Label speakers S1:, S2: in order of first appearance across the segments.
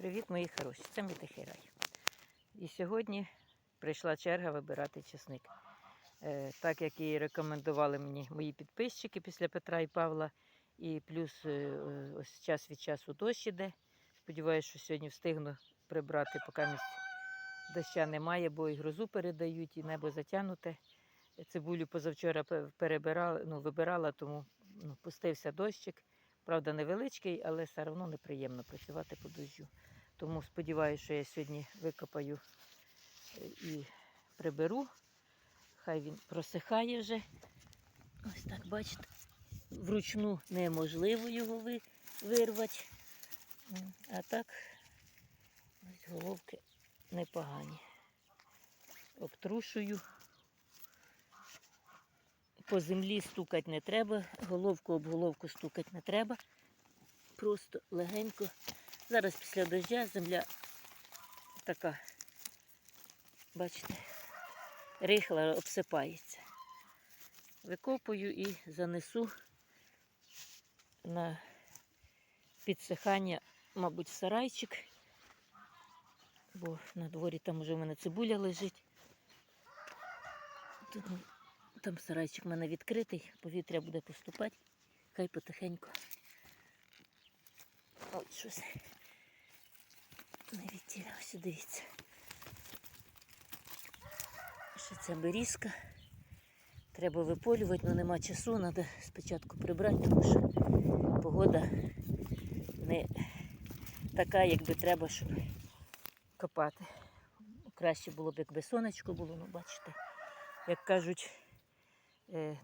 S1: Привіт, мої хороші! Це мій рай. І сьогодні прийшла черга вибирати чесник. Е, так як і рекомендували мені мої підписчики після Петра і Павла. І плюс е, ось час від часу дощ іде. Сподіваюся, що сьогодні встигну прибрати, поки місць доща немає, бо і грозу передають, і небо затягнуте. Цибулю позавчора перебирала, ну, вибирала, тому ну, пустився дощик. Правда, невеличкий, але все одно неприємно працювати по дощу. Тому сподіваюся, що я сьогодні викопаю е, і приберу. Хай він просихає вже. Ось так, бачите, вручну неможливо його вирвати. А так, головки непогані. Обтрушую. По землі стукати не треба, головку об головку стукати не треба. Просто легенько. Зараз після дождя земля така, бачите, рихла обсипається. Викопую і занесу на підсихання, мабуть, в сарайчик, бо на дворі там вже в мене цибуля лежить. Тут, там сарайчик в мене відкритий, повітря буде поступати, хай потихеньку. От щось. Не відтіля, ось дивіться. Ще ця берізка. Треба виполювати, але нема часу, треба спочатку прибрати, тому що погода не така, як би треба, щоб копати. Краще було б, якби сонечко було, ну бачите, як кажуть,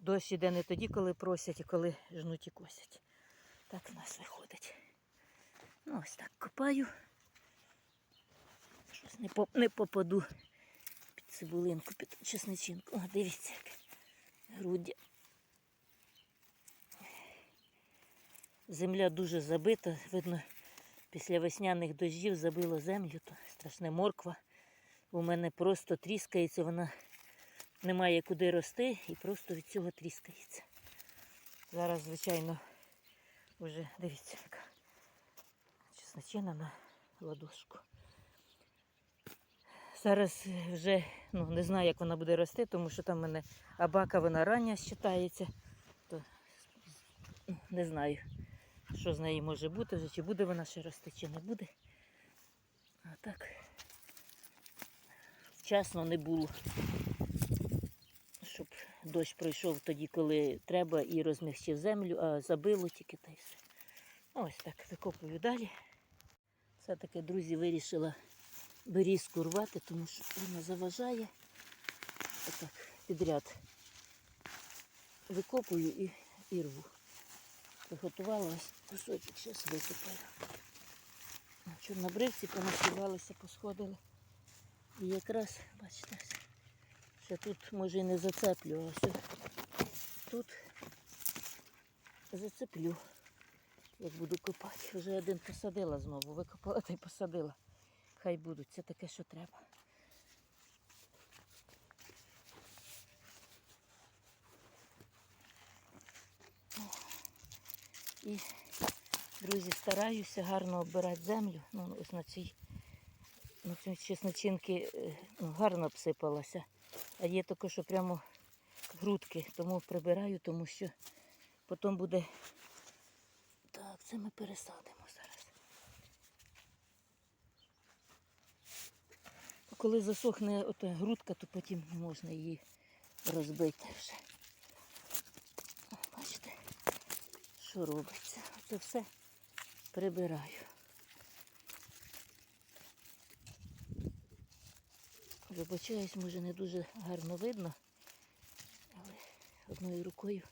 S1: дощ іде не тоді, коли просять, а коли жнуть і косять. Так в нас виходить. Ну, ось так копаю. Щось не, поп- не попаду під цибулинку, під чесничинку. О, дивіться, як груддя. Земля дуже забита. Видно, після весняних дощів забило землю, то страшне морква. У мене просто тріскається, вона не має куди рости і просто від цього тріскається. Зараз, звичайно, вже дивіться, яка чесночина на ладошку. Зараз вже ну, не знаю, як вона буде рости, тому що там в мене абака вона рання вважається. То не знаю, що з неї може бути, вже, чи буде вона ще рости, чи не буде. А так вчасно не було, дощ пройшов тоді, коли треба, і розмягчив землю, а забило тільки та й все. Ось так викопую далі. Все-таки, друзі, вирішила берізку рвати, тому що вона заважає. Отак підряд викопую і, і рву. Приготувала кусочок, зараз викопаю. Чорнобривці понасівалися, посходили. І якраз, бачите, ще тут може і не зацеплю, а тут зацеплю, як буду копати. Вже один посадила знову, викопала та й посадила. Хай будуть, це таке, що треба. І, друзі, стараюся гарно обирати землю. Ну, ось на цій, на цій чесночинки е, ну, гарно обсипалася. А є таке, що прямо грудки, тому прибираю, тому що потім буде. Так, це ми пересадимо зараз. Коли засохне ота грудка, то потім можна її розбити вже. Бачите, що робиться. Це все прибираю. Вибачаюсь, може не дуже гарно видно, але одною рукою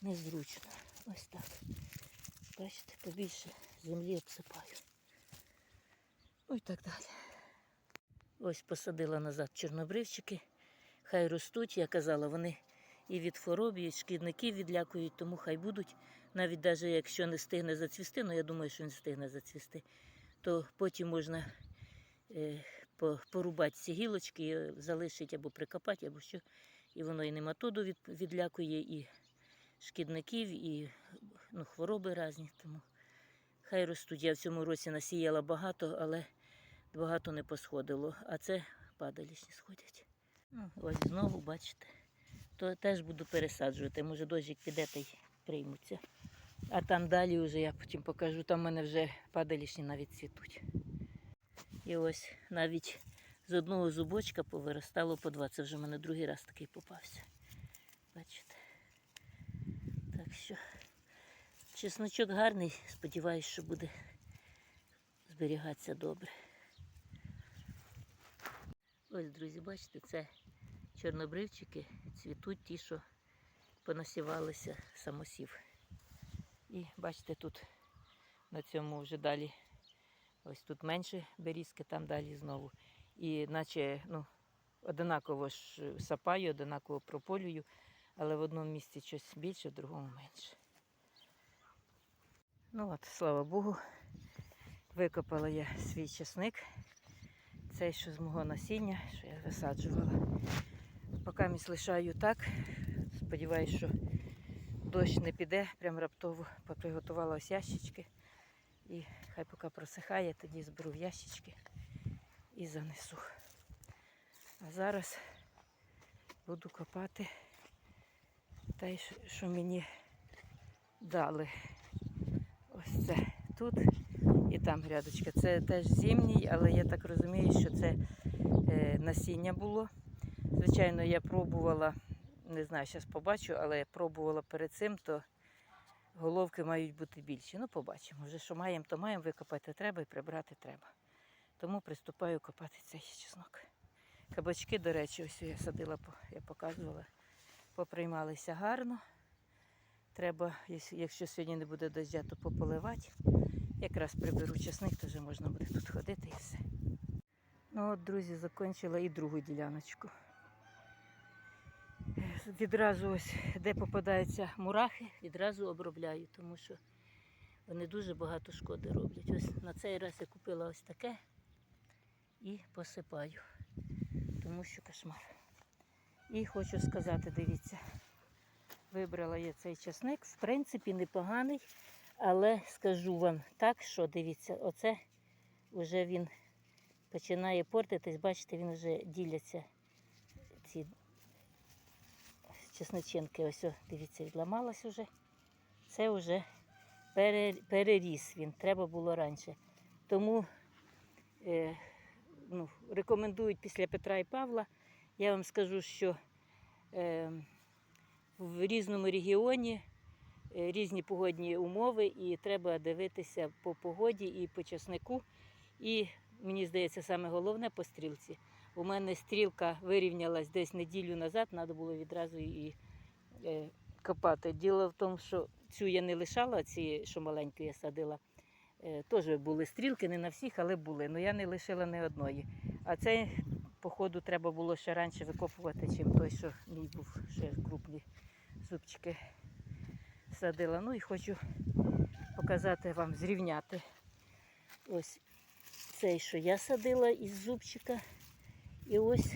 S1: незручно. Ось так. Бачите, побільше землі обсипаю. Ну і так далі. Ось посадила назад чорнобривчики. Хай ростуть, я казала, вони і від хвороб, і від шкідників відлякують, тому хай будуть. Навіть навіть якщо не встигне зацвісти, ну я думаю, що не встигне зацвісти, то потім можна е, порубати ці гілочки, е, залишити або прикопати, або що. І воно і нематоду від, відлякує, і шкідників, і ну, хвороби різні. Тому Хай ростуть. Я в цьому році насіяла багато, але багато не посходило. А це падалішні сходять. Ну, ось знову, бачите. То теж буду пересаджувати. Може, дощик піде та й приймуться. А там далі вже я потім покажу, там в мене вже падалішні навіть цвітуть. І ось навіть з одного зубочка повиростало по два. Це вже в мене другий раз такий попався. Бачите? Так що чесночок гарний, сподіваюсь, що буде зберігатися добре. Ось, друзі, бачите, це чорнобривчики цвітуть ті, що понасівалися самосів. І бачите, тут на цьому вже далі, ось тут менше берізки, там далі знову. І наче ну, одинаково ж сапаю, одинаково прополюю, але в одному місці щось більше, в другому менше. Ну от, слава Богу, викопала я свій часник. Цей, що з мого насіння, що я висаджувала. Поки місь лишаю так. Сподіваюсь, що дощ не піде, прям раптово поприготувала ось ящички. Хай поки просихає, тоді зберу в ящички і занесу. А зараз буду копати те, що мені дали. Ось це тут і там грядочка. Це теж зимній, але я так розумію, що це е, насіння було. Звичайно, я пробувала, не знаю, зараз побачу, але я пробувала перед цим, то головки мають бути більші. Ну, побачимо. Вже що маємо, то маємо викопати треба і прибрати треба. Тому приступаю копати цей чеснок. Кабачки, до речі, ось я садила, я показувала, поприймалися гарно. Треба, якщо- сьогодні не буде дождя, то пополивати. Якраз приберу чесник, то вже можна буде тут ходити і все. Ну от, друзі, закінчила і другу діляночку. Відразу ось, де попадаються мурахи, відразу обробляю, тому що вони дуже багато шкоди роблять. Ось на цей раз я купила ось таке і посипаю, тому що кошмар. І хочу сказати, дивіться, вибрала я цей часник, в принципі, непоганий, але скажу вам так, що дивіться, оце вже він починає портитись, бачите, він вже діляться ці чесночинки. Ось, дивіться, відламалась уже. Це вже переріс він, треба було раніше. Тому е, ну, рекомендують після Петра і Павла. Я вам скажу, що е, в різному регіоні е, різні погодні умови, і треба дивитися по погоді і по часнику. І мені здається, саме головне по стрілці. У мене стрілка вирівнялась десь неділю назад, треба було відразу її е, копати. Діло в тому, що цю я не лишала, ці, що маленьку я садила. Е, теж були стрілки, не на всіх, але були. але я не лишила ні одної. А цей, походу, треба було ще раніше викопувати, чим той, що мій був ще крупні зубчики садила. Ну і хочу показати вам, зрівняти. Ось цей, що я садила із зубчика. І ось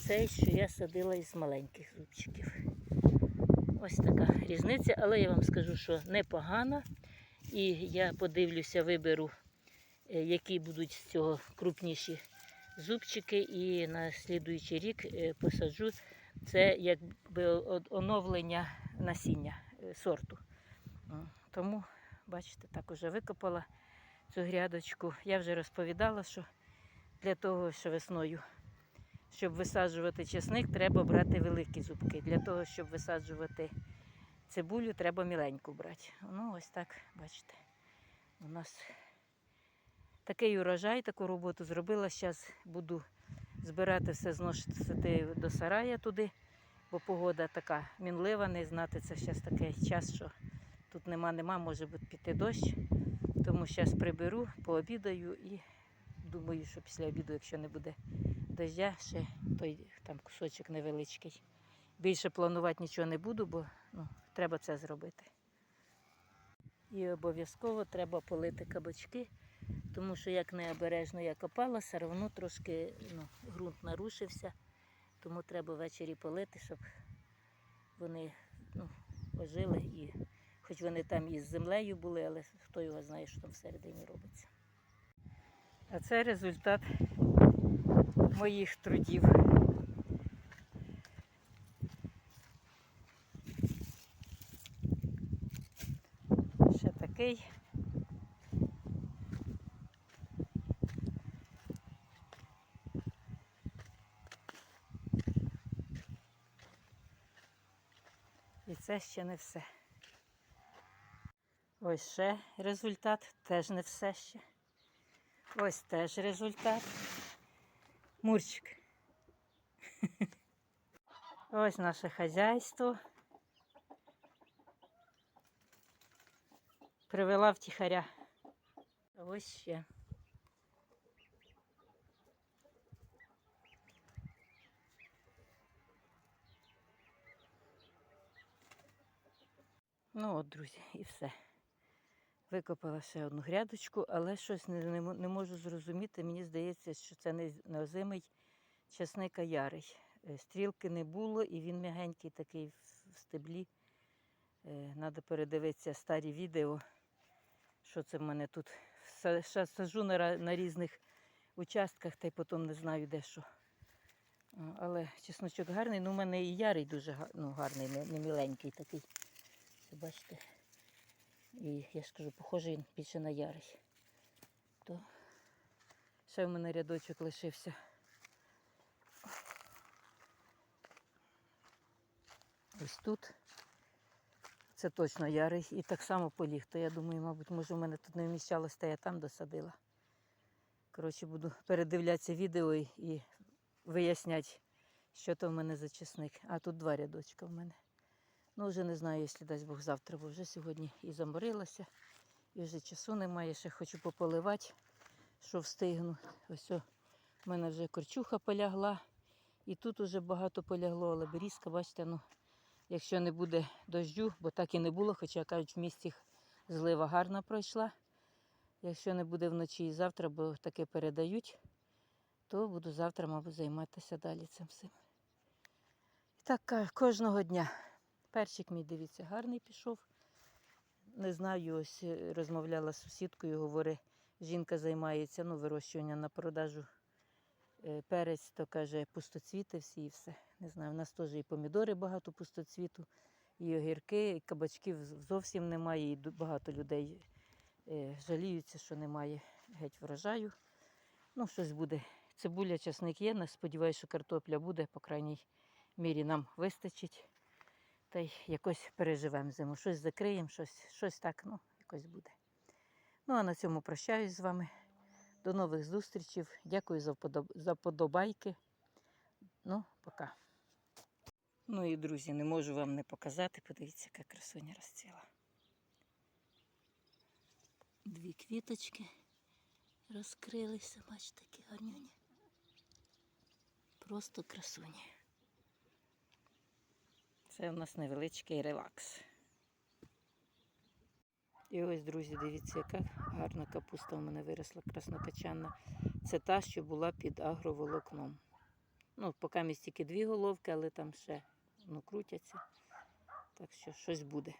S1: цей, що я садила із маленьких зубчиків. Ось така різниця, але я вам скажу, що непогана. І я подивлюся, виберу, е, які будуть з цього крупніші зубчики, і на слідуючий рік е, посаджу. Це якби оновлення насіння е, сорту. Тому, бачите, так уже викопала цю грядочку. Я вже розповідала, що для того, що весною, щоб висаджувати чесник, треба брати великі зубки. Для того, щоб висаджувати цибулю, треба міленьку брати. Ну, ось так, бачите, у нас такий урожай, таку роботу зробила. Зараз буду збирати все, зносити до сарая туди, бо погода така мінлива, не знати. Це зараз такий час, що тут нема, нема, може бути піти дощ. Тому зараз приберу, пообідаю і думаю, що після обіду, якщо не буде дождя, ще той там кусочок невеличкий. Більше планувати нічого не буду, бо ну, треба це зробити. І обов'язково треба полити кабачки, тому що як необережно я копала, все одно трошки ну, ґрунт нарушився, тому треба ввечері полити, щоб вони ну, ожили і Хоч вони там із землею були, але хто його знає, що там всередині робиться. А це результат моїх трудів. Ще такий. І це ще не все. Ось ще результат, теж не все ще. Ось теж результат. Мурчик. Ось наше хазяйство. Привела втіхаря. А Ось ще. Ну от, друзі, і все. Викопала ще одну грядочку, але щось не, не, не можу зрозуміти. Мені здається, що це не неозимий часника ярий. Е, Стрілки не було, і він м'ягенький такий в- стеблі. Треба передивитися старі відео, що це в мене тут. Ша- Сажу на, на різних участках, та й потім не знаю де що. Але чесночок гарний, ну в мене і ярий дуже ну, гарний, не, не міленький такий. Бачите. І я ж кажу, похожий він більше на ярий. То ще в мене рядочок лишився. Ось тут. Це точно ярий. І так само поліг. То я думаю, мабуть, може в мене тут не вміщалось, та я там досадила. Коротше, буду передивлятися відео і виясняти, що то в мене за чесник. А тут два рядочка в мене. Ну, вже не знаю, якщо дасть Бог завтра, бо вже сьогодні і заморилася, і вже часу немає. Ще хочу пополивати, що встигну. Ось в мене вже корчуха полягла. І тут уже багато полягло, але берізка, бачите, ну, якщо не буде дощу, бо так і не було, хоча кажуть, в місті злива гарна пройшла. Якщо не буде вночі і завтра, бо таке передають, то буду завтра, мабуть, займатися далі цим всім. І так кожного дня. Перчик мій, дивіться, гарний пішов. Не знаю, ось е, розмовляла з сусідкою, говорить, жінка займається ну, вирощуванням на продажу е, перець, то каже, пустоцвіти всі і все. Не знаю, у нас теж і помідори багато пустоцвіту, і огірки, і кабачків зовсім немає, і багато людей е, жаліються, що немає геть врожаю. Ну, щось буде. Цибуля, часник є, сподіваюся, що картопля буде, по крайній мірі нам вистачить. Та й якось переживемо зиму. Щось закриємо, щось, щось так, ну, якось буде. Ну, а на цьому прощаюсь з вами. До нових зустрічей. Дякую за, вподоб... за подобайки. Ну, пока. Ну і друзі, не можу вам не показати. Подивіться, яка красуня розцвіла. Дві квіточки розкрилися, бачите, такі гарнюні. Просто красуні. Це у нас невеличкий релакс. І ось, друзі, дивіться, яка гарна капуста у мене виросла краснопечанна. Це та, що була під агроволокном. Ну, поки місь тільки дві головки, але там ще ну, крутяться. Так що щось буде.